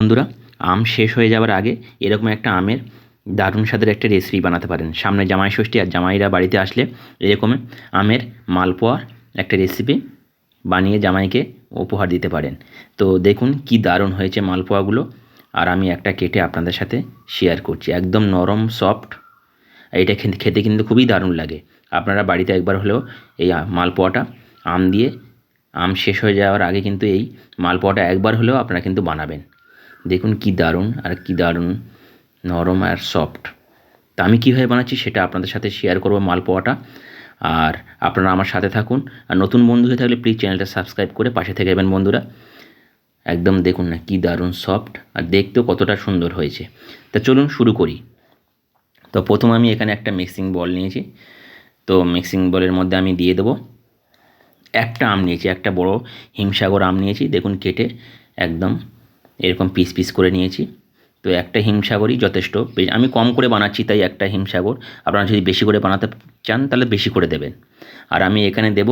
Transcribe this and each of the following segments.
বন্ধুরা, আম শেষ হয়ে যাওয়ার আগে এরকম একটা আমের দারুণ স্বাদের একটা রেসিপি বানাতে পারেন। সামনে জামাই ষষ্ঠী আর জামাইরা বাড়িতে আসলে এরকম আমের মালপোয়ার একটা রেসিপি বানিয়ে জামাইকে উপহার দিতে পারেন। তো দেখুন কি দারুণ হয়েছে মালপোয়াগুলো আর আমি একটা কেটে আপনাদের সাথে শেয়ার করছি। একদম নরম সফট এটা খেতে কিন্তু খুবই দারুণ লাগে। আপনারা বাড়িতে একবার হলেও এই মালপোয়াটা আম দিয়ে আম শেষ হয়ে যাওয়ার আগে কিন্তু এই মালপোয়াটা একবার হলেও আপনারা কিন্তু বানাবেন। দেখুন কি দারুণ আর কি দারুণ, নরম আর সফট তা আমি কীভাবে বানাচ্ছি সেটা আপনাদের সাথে শেয়ার করব মালপোয়াটা আর আপনারা আমার সাথে থাকুন। আর নতুন বন্ধু হয়ে থাকলে প্লিজ চ্যানেলটা সাবস্ক্রাইব করে পাশে থেকে যাবেন বন্ধুরা। একদম দেখুন না কি দারুণ সফট আর দেখতেও কতটা সুন্দর হয়েছে। তা চলুন শুরু করি। তো প্রথম আমি এখানে একটা মিক্সিং বল নিয়েছি। তো মিক্সিং বলের মধ্যে আমি দিয়ে দেবো একটা আম নিয়েছি, একটা বড় হিমসাগর আম নিয়েছি। দেখুন কেটে একদম এরকম পিস পিস করে নিয়েছি। তো একটা হিমসাগরই যথেষ্ট। আমি কম করে বানাচ্ছি, তাই একটা হিমসাগর। আপনারা যদি বেশি করে বানাতে চান, তাহলে বেশি করে দেবেন। আর আমি এখানে দেব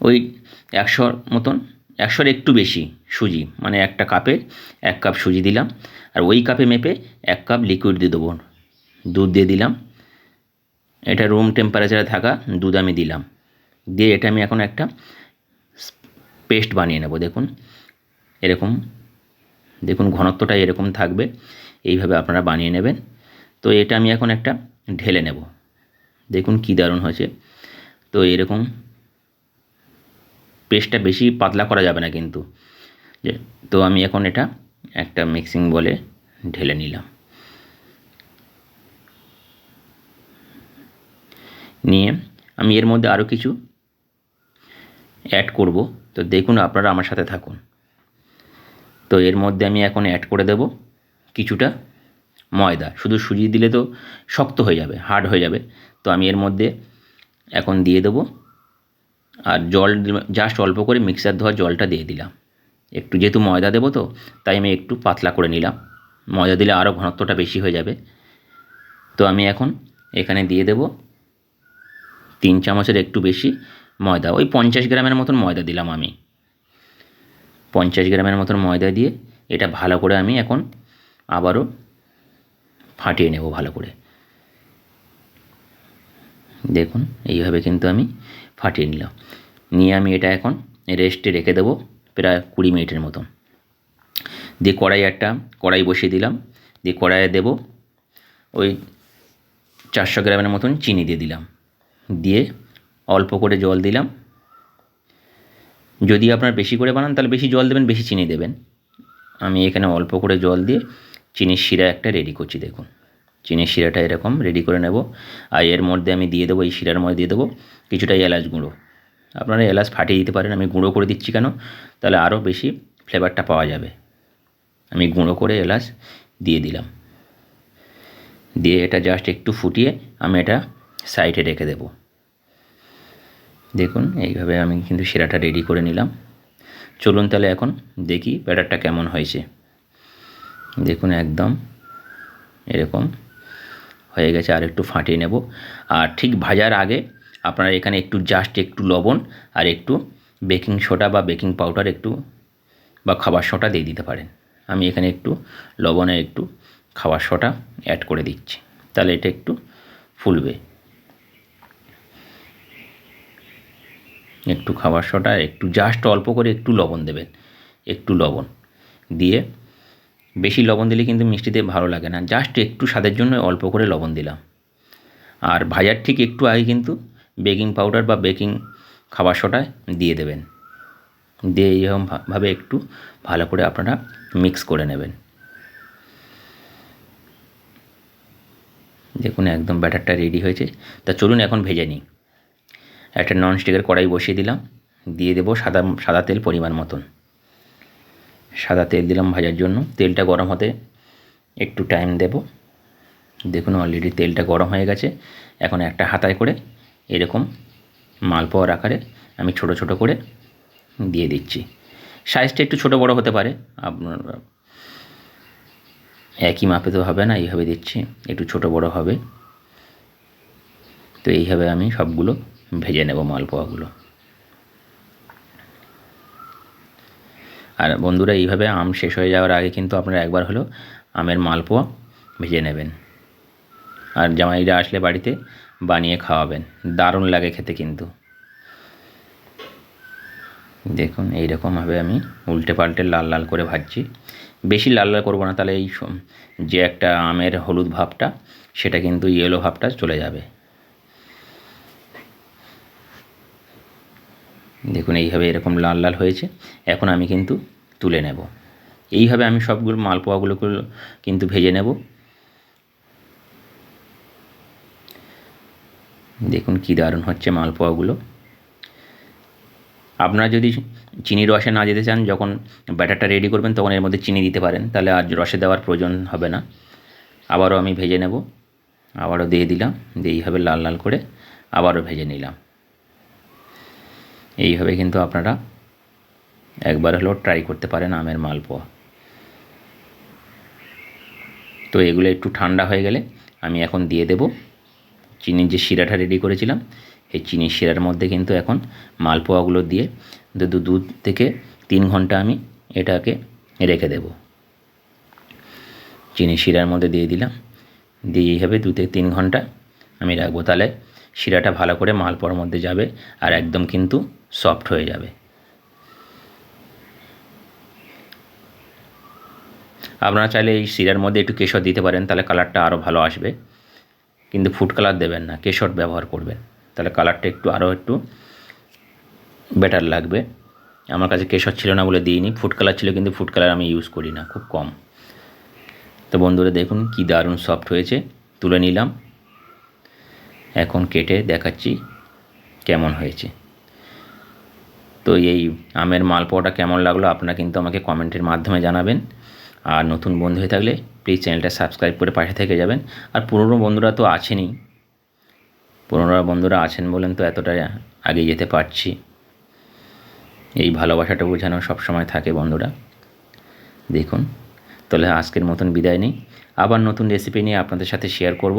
ওই একশোর মতন, একশোর একটু বেশি সুজি। মানে একটা কাপে এক কাপ সুজি দিলাম। আর ওই কাপে মেপে এক কাপ লিকুইড দিয়ে দেবো। দুধ দিয়ে দিলাম। এটা রুম টেম্পারেচারে থাকা দুধ আমি দিলাম। দিয়ে এটা আমি এখন একটা পেস্ট বানিয়ে নেব, দেখুন। এরকম। দেখুন ঘনত্বটা এরকম থাকবে। এইভাবে আপনারা বানিয়ে নেবেন। তো এটা আমি এখন একটা ঢেলে নেব। দেখুন কী দারুণ হয়েছে। তো এরকম পেস্টটা বেশি পাতলা করা যাবে না কিন্তু। তো আমি এখন এটা একটা মিক্সিং বলে ঢেলে নিলাম। নিয়ে আমি এর মধ্যে আরও কিছু অ্যাড করব। তো দেখুন, আপনারা আমার সাথে থাকুন। তো এর মধ্যে আমি এখন অ্যাড করে দেব কিছুটা ময়দা। শুধু সুজি দিলে তো শক্ত হয়ে যাবে হার্ড হয়ে যাবে। তো আমি এর মধ্যে এখন দিয়ে দেবো। আর জল জাস্ট অল্প করে মিক্সার ধোয়া জলটা দিয়ে দিলাম। একটু যেহেতু ময়দা দেবো তো, তাই আমি একটু পাতলা করে নিলাম। ময়দা দিলে আরও ঘনত্বটা বেশি হয়ে যাবে। তো আমি এখন এখানে দিয়ে দেব তিন চামচের একটু বেশি ময়দা। ওই পঞ্চাশ গ্রামের মতন ময়দা দিলাম আমি। পঞ্চাশ গ্রামের মতন ময়দা দিয়ে এটা ভালো করে আমি এখন আবারও ফাটিয়ে নেব ভালো করে। দেখুন, এইভাবে কিন্তু আমি ফাটিয়ে নিলাম। নিয়ে আমি এটা এখন রেস্টে রেখে দেবো প্রায় কুড়ি মিনিটের মতন। দিয়ে কড়াই একটা, কড়াই বসিয়ে দিলাম। দিয়ে কড়াইয়ে দেবো ওই চারশো গ্রামের মতন চিনি দিয়ে দিলাম। দিয়ে অল্প করে জল দিলাম। যদি আপনার বেশি করে বানান, তাহলে বেশি জল দেবেন, বেশি চিনি দেবেন। আমি এখানে অল্প করে জল দিয়ে চিনির শিরা একটা রেডি করছি, দেখুন। চিনির শিরাটা এরকম রেডি করে নেব। আর এর মধ্যে আমি দিয়ে দেবো, এই শিরার মধ্যে দিয়ে দেবো কিছুটা এলাচ গুঁড়ো। আপনারা এলাচ ফাটিয়ে দিতে পারেন, আমি গুঁড়ো করে দিচ্ছি কেন? তাহলে আরও বেশি ফ্লেভারটা পাওয়া যাবে। আমি গুঁড়ো করে এলাচ দিয়ে দিলাম। দিয়ে এটা জাস্ট একটু ফুটিয়ে আমি এটা সাইডে রেখে দেবো। দেখুন, এইভাবে আমি কিন্তু সেরাটা রেডি করে নিলাম। চলুন তাহলে এখন দেখি ব্যাটারটা কেমন হয়েছে। দেখুন, একদম এরকম হয়ে গেছে, আর একটু ফাটিয়ে নেব। আর ঠিক ভাজার আগে আপনারা এখানে একটু জাস্ট একটু লবণ আর একটু বেকিং সোডা বা বেকিং পাউডার একটু বা খাবার সোডা দিয়ে দিতে পারেন। আমি এখানে একটু লবণে একটু খাবার সোডা অ্যাড করে দিচ্ছি। তাহলে এটা একটু ফুলবে। একটু খাবার সোডা, একটু জাস্ট অল্প করে একটু লবণ দেবেন, একটু লবণ দিয়ে। বেশি লবণ দিলে কিন্তু মিষ্টিতে ভালো লাগে না জাস্ট একটু স্বাদের জন্য অল্প করে লবণ দিলাম। আর ভাজার ঠিক একটু আগে কিন্তু বেকিং পাউডার বা বেকিং খাবার সোডা দিয়ে দেবেন। দিয়ে এইরকম ভা- ভাবে একটু ভালো করে আপনারা মিক্স করে নেবেন। দেখুন একদম ব্যাটারটা রেডি হয়েছে। তা চলুন এখন ভেজে নিই। একটা ননস্টিকের কড়াই বসিয়ে দিলাম। দিয়ে দেবো সাদা সাদা তেল পরিমাণ মতন। সাদা তেল দিলাম ভাজার জন্য। তেলটা গরম হতে একটু টাইম দেব। দেখুন অলরেডি তেলটা গরম হয়ে গেছে। এখন একটা হাতায় করে এরকম মালপোয়ার আকারে আমি ছোট ছোট করে দিয়ে দিচ্ছি। সাইজটা একটু ছোট বড় হতে পারে। আপনার একই মাপে তো হবে না, এইভাবে দিচ্ছি। একটু ছোট বড় হবে। তো এইভাবে আমি সবগুলো ভেজে নেব মালপোয়াগুলো আর বন্ধুরা, এইভাবে আম শেষ হয়ে যাওয়ার আগে কিন্তু আপনারা একবার হলো আমের মালপোয়া ভেজে নেবেন। আর জামাইরা আসলে বাড়িতে বানিয়ে খাওয়াবেন। দারুণ লাগে খেতে কিন্তু। দেখুন, এইরকমভাবে আমি উল্টে পাল্টে লাল লাল করে ভাজছি। বেশি লাল লাল করব না, তাহলে এই যে একটা আমের হলুদ ভাবটা, সেটা কিন্তু ইয়েলো ভাবটা চলে যাবে। দেখুন, এইভাবে এরকম লাল লাল হয়েছে। এখন আমি কিন্তু তুলে নেব। এইভাবে আমি সবগুলো মালপোয়াগুলোকে কিন্তু ভেজে নেব। দেখুন, কী দারুণ হচ্ছে মালপোয়াগুলো। আপনারা যদি চিনি রসে না যেতে চান, যখন ব্যাটারটা রেডি করবেন, তখন এর মধ্যে চিনি দিতে পারেন। তাহলে আর রসে দেওয়ার প্রয়োজন হবে না। আবারও আমি ভেজে নেব। আবারও দিয়ে দিলাম। দিয়ে এইভাবে লাল লাল করে আবারও ভেজে নিলাম। এইভাবে কিন্তু আপনারা একবার হলেও ট্রাই করতে পারেন আমের মালপোয়া। তো এগুলো একটু ঠান্ডা হয়ে গেলে আমি এখন দিয়ে দেব চিনির যে শিরাটা রেডি করেছিলাম, এই চিনির শিরার মধ্যে কিন্তু এখন মালপোয়াগুলো দিয়ে দু দু থেকে তিন ঘণ্টা আমি এটাকে রেখে দেব। চিনি শিরার মধ্যে দিয়ে দিলাম। দিয়ে এইভাবে দু থেকে তিন ঘণ্টা আমি রাখব। তাহলে শিরাটা ভালো করে মালপোয়ার মধ্যে যাবে আর একদম কিন্তু সফট হয়ে যাবে। আপনারা চাইলে এই শিরার মধ্যে একটু কেশর দিতে পারেন, তাহলে কালারটা আরও ভালো আসবে। কিন্তু ফুড কালার দেবেন না, কেশর ব্যবহার করবেন, তাহলে কালারটা একটু আরও একটু বেটার লাগবে। আমার কাছে কেশর ছিল না বলে দিইনি, ফুড কালার ছিল কিন্তু ফুড কালার আমি ইউজ করি না, খুব কম। তো বন্ধুরা দেখুন কি দারুণ সফট হয়েছে, তুলে নিলাম। এখন কেটে দেখাচ্ছি কেমন হয়েছে। তো এই আমের মালপোয়াটা কেমন লাগল আপনারা কিন্তু আমাকে কমেন্টের মাধ্যমে জানাবেন। আর নতুন বন্ধু হয়ে থাকলে প্লিজ চ্যানেলটা সাবস্ক্রাইব করে পাশে থেকে যাবেন। আর পুরনো বন্ধুরা তো আছেনই। পুরনো বন্ধুরা আছেন বলেন তো এতটা এগিয়ে যেতে পারছি। এই ভালোবাসাটা বোঝানো সবসময় থাকে বন্ধুরা। দেখুন, তাহলে আজকের মতন বিদায় নেই। আবার নতুন রেসিপি নিয়ে আপনাদের সাথে শেয়ার করব।